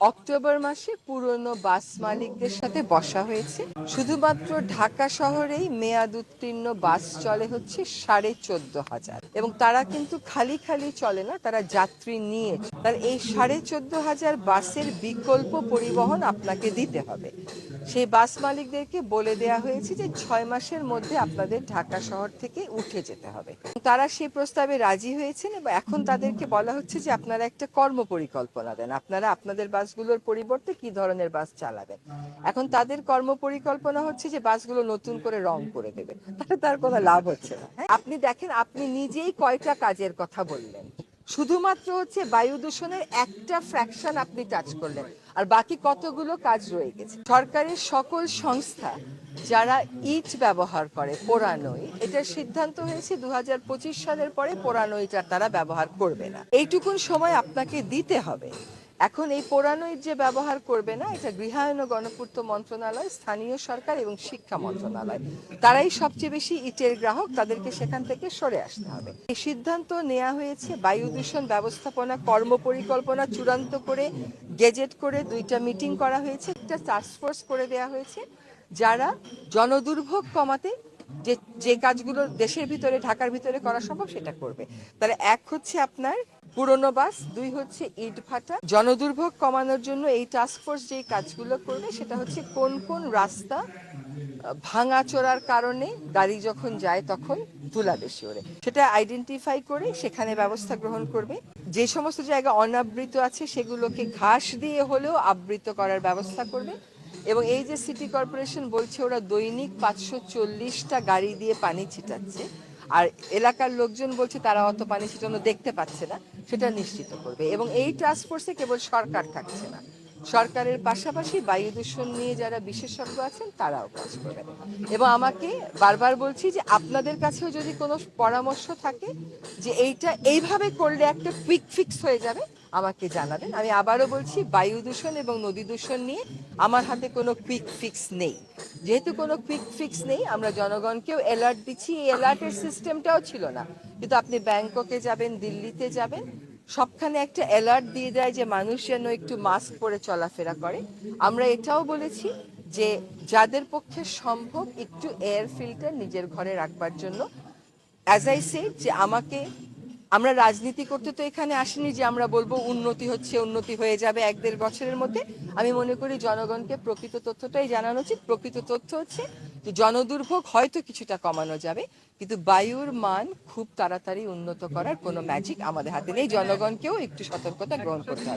October মাসে পুরনো বাস মালিকদের সাথে বসা হয়েছে। শুধুমাত্র ঢাকা শহরেই মেয়াদ উত্তীর্ণ বাস চলে হচ্ছে সাড়ে চোদ্দ হাজার। এবং তারা কিন্তু খালি খালি চলে না, তারা যাত্রী নিয়ে। তার এই সাড়ে চোদ্দ হাজার বাসের বিকল্প পরিবহন আপনাকে দিতে হবে। সেই বাস মালিকদেরকে বলে দেয়া হয়েছে যে ছয় মাসের মধ্যে আপনাদের ঢাকা শহর থেকে উঠে যেতে হবে। তারা সেই প্রস্তাবে রাজি হয়েছেন এবং এখন তাদেরকে বলা হচ্ছে যে আপনারা একটা কর্ম পরিকল্পনা দেন। আপনারা আপনাদের বাসগুলোর পরিবর্তে কি ধরনের বাস চালাবেন? এখন তাদের কর্ম পরিকল্পনা হচ্ছে যে বাসগুলো নতুন করে রং করে দেবে। তাহলে তার কোনো লাভ হচ্ছে না হ্যাঁ? আপনি দেখেন, আপনি নিজেই কয়টা কাজের কথা বললেন। শুধুমাত্র হচ্ছে বায়ু দূষণের একটা ফ্র্যাকশন আপনি টাচ করলেন, আর বাকি কতগুলো কাজ রয়ে গেছে। সরকারের সকল সংস্থা যারা ইট ব্যবহার করে, পোড়ানোই, এটার সিদ্ধান্ত হয়েছে দু হাজার পঁচিশ সালের পরে পোড়ানোইটা তারা ব্যবহার করবে না। এইটুকুন সময় আপনাকে দিতে হবে। এখন এই পোড়ানো যে ব্যবহার করবে না, এটা গৃহায়ন গণপূর্ত মন্ত্রণালয়, স্থানীয় সরকার এবং শিক্ষা মন্ত্রণালয়। তারাই সবচেয়ে বেশি ইটের গ্রাহক, তাদেরকে সেখান থেকে সরে আসতে হবে। এই সিদ্ধান্ত নেওয়া হয়েছে বায়ু দূষণ ব্যবস্থাপনা কর্ম পরিকল্পনা চূড়ান্ত করে, গেজেট করে দুইটা মিটিং করা হয়েছে, একটা টাস্কফোর্স করে দেওয়া হয়েছে, যারা জনদুর্ভোগ কমাতে যে যে কাজগুলো দেশের ভিতরে, ঢাকার ভিতরে করা সম্ভব সেটা করবে। তাহলে এক হচ্ছে আপনার পুরনো বাস, দুই হচ্ছে ইট ভাটা। জনদুর্ভোগ কমানোর জন্য এই টাস্কফোর্স যেই কাজগুলো করবে, সেটা হচ্ছে কোন কোন রাস্তা ভাঙা চোরার কারণে গাড়ি যখন যায় তখন ধুলা বেশি ওড়ে। সেটা আইডেন্টিফাই করে সেখানে ব্যবস্থা গ্রহণ করবে। যে সমস্ত জায়গা অনাবৃত আছে, সেগুলোকে ঘাস দিয়ে হলেও আবৃত করার ব্যবস্থা করবে। এবং এই যে সিটি কর্পোরেশন বলছে, ওরা দৈনিক পাঁচশো চল্লিশটা গাড়ি দিয়ে পানি ছিটাচ্ছে। আর এলাকার লোকজন বলছে তারা অত পানি সেটা দেখতে পাচ্ছে না, সেটা নিশ্চিত করবে। এবং এই টাস্ক ফোর্সে কেবল সরকার থাকছে না। সরকারের পাশাপাশি বায়ু দূষণ নিয়ে যারা বিশেষজ্ঞ আছেন, তারাও কাজ করবেন। এবং আমাকে বারবার বলছি যে আপনাদের কাছেও যদি কোনো পরামর্শ থাকে যে এইটা এইভাবে করলে একটা কুইক ফিক্স হয়ে যাবে, আমাকে জানাবেন। আমি আবারও বলছি, বায়ু দূষণ এবং নদী দূষণ নিয়ে আমার হাতে কোনো কুইক ফিক্স নেই। যেহেতু কোনো কুইক ফিক্স নেই, আমরা জনগণকেও অ্যালার্ট দিচ্ছি। এই অ্যালার্টের সিস্টেমটাও ছিল না। কিন্তু আপনি ব্যাংককে যাবেন, দিল্লিতে যাবেন সবখানে একটা অ্যালার্ট দিয়ে দেয় যে মানুষ যেন একটু মাস্ক পরে চলাফেরা করে। আমরা এটাও বলেছি যে যাদের পক্ষে সম্ভব একটু এয়ার ফিল্টার নিজের ঘরে রাখবার জন্য। অ্যাজ আই সে যে আমাকে, আমরা রাজনীতি করতে তো এখানে আসিনি যে আমরা বলব উন্নতি হচ্ছে, উন্নতি হয়ে যাবে এক দেড় বছরের মধ্যে। আমি মনে করি জনগণকে প্রকৃত তথ্যটাই জানানো উচিত। প্রকৃত তথ্য হচ্ছে যে জনদুর্ভোগ হয়তো কিছুটা কমানো যাবে, কিন্তু বায়ুর মান খুব তাড়াতাড়ি উন্নত করার কোনো ম্যাজিক আমাদের হাতে নেই। জনগণকেও একটু সতর্কতা গ্রহণ করতে হবে।